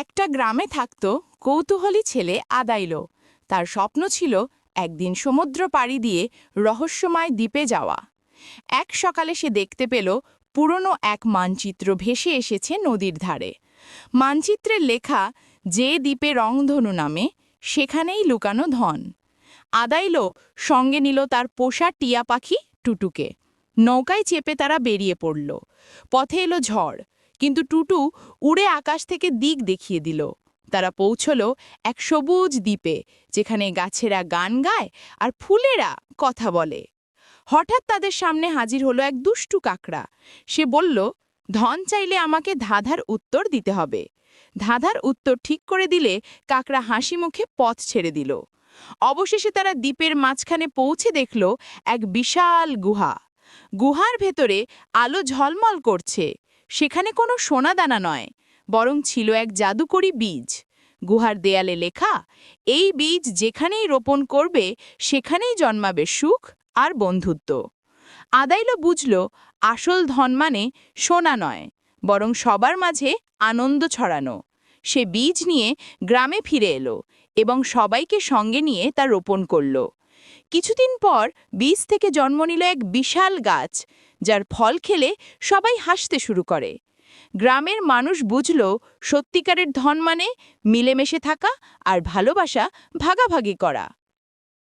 একটা গ্রামে থাকত কৌতূহলী ছেলে আদাইল তার স্বপ্ন ছিল একদিন সমুদ্র পাড়ি দিয়ে রহস্যময় দ্বীপে যাওয়া। এক সকালে সে দেখতে পেল পুরনো এক মানচিত্র ভেসে এসেছে নদীর ধারে। মানচিত্রের লেখা যে দ্বীপে রংধনু নামে, সেখানেই লুকানো ধন। আদাইল সঙ্গে নিল তার পোষা টিয়া পাখি টুটুকে। নৌকায় চেপে তারা বেরিয়ে পড়ল। পথে এলো ঝড়। কিন্তু টুটু উড়ে আকাশ থেকে দিক দেখিয়ে দিল। তারা পৌঁছল এক সবুজ দ্বীপে, যেখানে গাছেরা গান গায় আর ফুলেরা কথা বলে। হঠাৎ তাদের সামনে হাজির হলো এক দুষ্টু কাকড়া। সে বলল, ধন চাইলে আমাকে ধাঁধার উত্তর দিতে হবে। ধাঁধার উত্তর ঠিক করে দিলে কাকড়া হাসি মুখে পথ ছেড়ে দিল। অবশেষে তারা দ্বীপের মাঝখানে পৌঁছে দেখল এক বিশাল গুহা। গুহার ভেতরে আলো ঝলমল করছে। সেখানে কোনো সোনাদানা নয়, বরং ছিল এক জাদুকরি বীজ। গুহার দেয়ালে লেখা, এই বীজ যেখানেই রোপণ করবে, সেখানেই জন্মাবে সুখ আর বন্ধুত্ব। আদাইল বুঝল, আসল ধন মানে সোনা নয়, বরং সবার মাঝে আনন্দ ছড়ানো। সে বীজ নিয়ে গ্রামে ফিরে এলো এবং সবাইকে সঙ্গে নিয়ে তা রোপণ করল। কিছুদিন পর বীজ থেকে জন্ম নিল এক বিশাল গাছ, যার ফল খেলে সবাই হাসতে শুরু করে। গ্রামের মানুষ বুঝল সত্যিকারের ধন মানে মিলেমেশে থাকা আর ভালোবাসা ভাগাভাগি করা।